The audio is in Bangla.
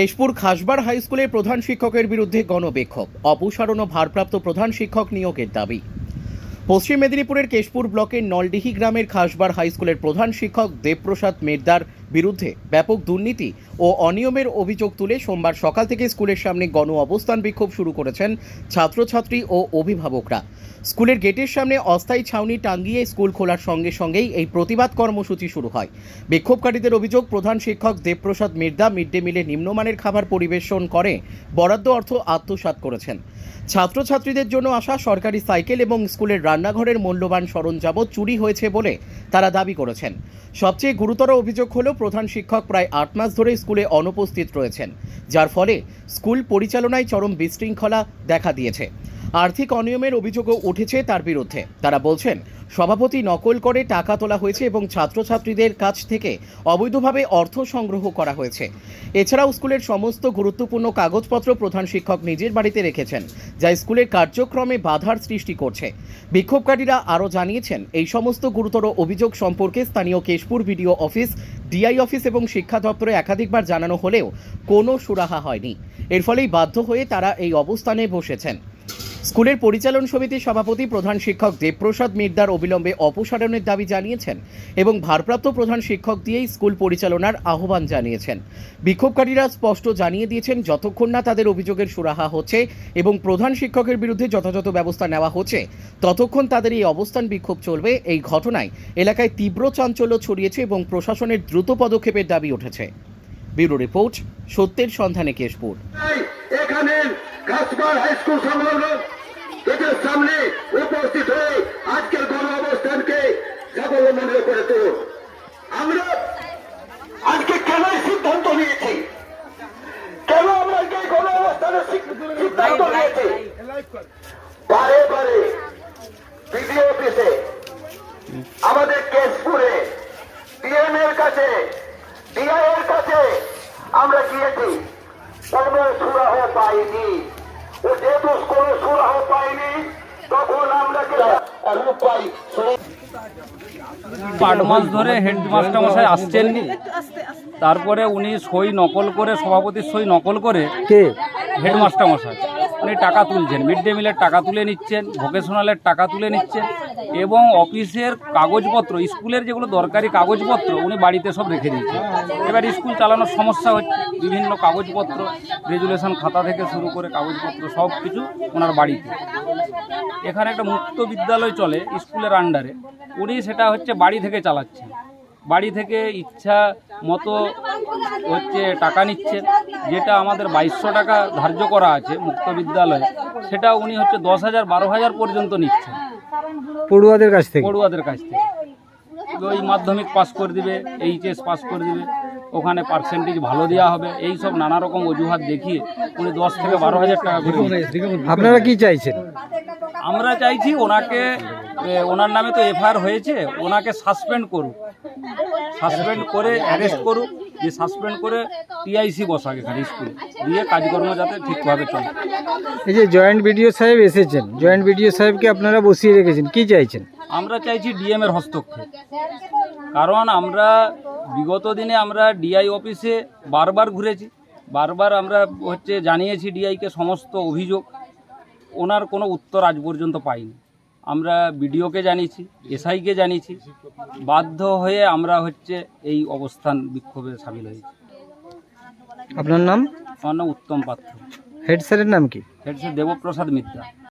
কেশপুর খাসবার হাই স্কুলের প্রধান শিক্ষকের বিরুদ্ধে গণবিক্ষোভ। অপসারণ ও ভারপ্রাপ্ত প্রধান শিক্ষক নিয়োগের দাবি। পশ্চিম মেদিনীপুরের কেশপুর ব্লকের নলডিহি গ্রামের খাসবার হাই স্কুলের প্রধান শিক্ষক দেবপ্রসাদ মেরদার বিরুদ্ধে ব্যাপক দুর্নীতি ও অনিয়মের অভিযোগ তুলে সোমবার সকাল থেকে স্কুলের সামনে গণ অবস্থান বিক্ষোভ শুরু করেছেন ছাত্রছাত্রী ও অভিভাবকরা। স্কুলের গেটের সামনে অস্থায়ী ছাউনি টাঙ্গিয়ে স্কুল খোলার সঙ্গে সঙ্গেই এই প্রতিবাদ কর্মসূচি শুরু হয়। বিক্ষোভকারীদের অভিযোগ, প্রধান শিক্ষক দেবপ্রসাদ মির্দা মিড ডে মিলে নিম্নমানের খাবার পরিবেশন করে বরাদ্দ অর্থ আত্মসাৎ করেছেন। ছাত্রছাত্রীদের জন্য আসা সরকারি সাইকেল এবং স্কুলের রান্নাঘরের মূল্যবান সরঞ্জামও চুরি হয়েছে বলে তারা দাবি করেছেন। সবচেয়ে গুরুতর অভিযোগ হলো প্রধান শিক্ষক প্রায় আট মাস ধরে স্কুলে অনুপস্থিত রয়েছেন, যার ফলে স্কুল পরিচালনায় চরম বিশৃঙ্খলা দেখা দিয়েছে। আর্থিক অনিয়মের অভিযোগও উঠেছে তার বিরুদ্ধে। তারা বলছেন, সভাপতি নকল করে টাকা তোলা হয়েছে এবং ছাত্রছাত্রীদের কাছ থেকে অবৈধভাবে অর্থ সংগ্রহ করা হয়েছে। এছাড়াও স্কুলের সমস্ত গুরুত্বপূর্ণ কাগজপত্র প্রধান শিক্ষক নিজের বাড়িতে রেখেছেন, যা স্কুলের কার্যক্রমে বাধার সৃষ্টি করছে। বিক্ষোভকারীরা আরও জানিয়েছেন, এই সমস্ত গুরুতর অভিযোগ সম্পর্কে স্থানীয় Keshpur BDO office, DI office এবং শিক্ষা দপ্তরে একাধিকবার জানানো হলেও কোনো সুরাহা হয়নি। এর ফলেই বাধ্য হয়ে তারা এই অবস্থানে বসেছেন। স্কুলের পরিচালন সমিতির সভাপতি প্রধান শিক্ষক দেবপ্রসাদ মির্দার অবিলম্বে অপসারণের দাবি জানিয়েছেন এবং ভারপ্রাপ্ত প্রধান শিক্ষক দিয়েই স্কুল পরিচালনার আহ্বান জানিয়েছেন। বিক্ষোভকারীরা স্পষ্ট জানিয়ে দিয়েছেন, যতক্ষণ না তাদের অভিযোগের সুরাহা হচ্ছে এবং প্রধান শিক্ষকের বিরুদ্ধে যথাযথ ব্যবস্থা নেওয়া হচ্ছে, ততক্ষণ তাদের এই অবস্থান বিক্ষোভ চলবে। এই ঘটনায় এলাকায় তীব্র চাঞ্চল্য ছড়িয়েছে এবং প্রশাসনের দ্রুত পদক্ষেপের দাবি উঠেছে। ব্যুরো রিপোর্ট, সত্যের সন্ধানে কেশপুর। সংলগ্ন। গেটের সামনে উপস্থিত হয়ে আজকের গণ অবস্থানকে মনে করে তুলুন। আমরা আজকে কেন সিদ্ধান্ত নিয়েছি? কেন আমরা এই গণ অবস্থানের সিদ্ধান্ত নিয়েছি? বারে বারে বিডিও অফিসে আমাদের কেশপুরে ডিএম এর কাছে ডিআই এর কাছে আমরা গিয়েছি। কোনো সুরাহ পাইনি। আট মাস ধরে হেডমাস্টার মশাই আসছেননি। তারপরে উনি সই নকল করে সভাপতির সই নকল করে কে? হেডমাস্টার মশাই। উনি টাকা তুলছেন, মিড ডে মিলের টাকা তুলে নিচ্ছেন, ভোকেশনালের টাকা তুলে নিচ্ছেন, এবং অফিসের কাগজপত্র, স্কুলের যেগুলো দরকারি কাগজপত্র, উনি বাড়িতে সব রেখে দিয়েছেন। এবার স্কুল চালানোর সমস্যা হচ্ছে, বিভিন্ন কাগজপত্র, রেজুলেশন খাতা থেকে শুরু করে কাগজপত্র, সব কিছু ওনার বাড়িতে। এখানে একটা মুক্ত বিদ্যালয় চলে, স্কুলের আন্ডারে উনি সেটা হচ্ছে বাড়ি থেকে চালাচ্ছেন। বাড়ি থেকে ইচ্ছা মতো হচ্ছে টাকা নিচ্ছেন যেটা আমাদের বাইশশো টাকা ধার্য করা আছে মুক্ত বিদ্যালয়ে সেটা উনি হচ্ছে দশ হাজার বারো হাজার পর্যন্ত নিচ্ছেন পড়ুয়াদের কাছ থেকে? পড়ুয়াদের কাছ থেকে। ওই মাধ্যমিক পাস করে দিবে এইচএস পাস করে দিবে ওখানে পার্সেন্টেজ ভালো দেওয়া হবে এই সব নানা রকম অজুহাত দেখিয়ে উনি দশ থেকে বারো হাজার টাকা করে আপনারা কি চাইছেন? আমরা চাইছি ওনাকে ওনার নামে তো এফআইআর হয়েছে ওনাকে সাসপেন্ড করুক। সাসপেন্ড করে অ্যারেস্ট করুক যে সাসপেন্ড করে টিআইসি বসাক এখানে স্কুলে দিয়ে কাজকর্ম যাতে ঠিকভাবে চলে। এই যে জয়েন্ট বিডিও সাহেব এসেছেন জয়েন্ট বিডিও সাহেবকে আপনারা বসিয়ে রেখেছেন কি চাইছেন? আমরা চাইছি ডিএম এর হস্তক্ষেপ। কারণ আমরা বিগত দিনে আমরা ডিআই অফিসে বারবার ঘুরেছি বারবার আমরা হচ্ছে জানিয়েছি ডিআইকে সমস্ত অভিযোগ ওনার কোনো উত্তর আজ পর্যন্ত পাইনি। আমরা বিডিওকে জানিয়েছি এসআইকে জানিয়েছি বাধ্য হয়ে আমরা হচ্ছে এই অবস্থান বিক্ষোভে সামিল হয়েছি। আপনার নাম? আমার নাম উত্তম পাত্র। হেড স্যারের নাম কি? Head sir Debprasad Mitra.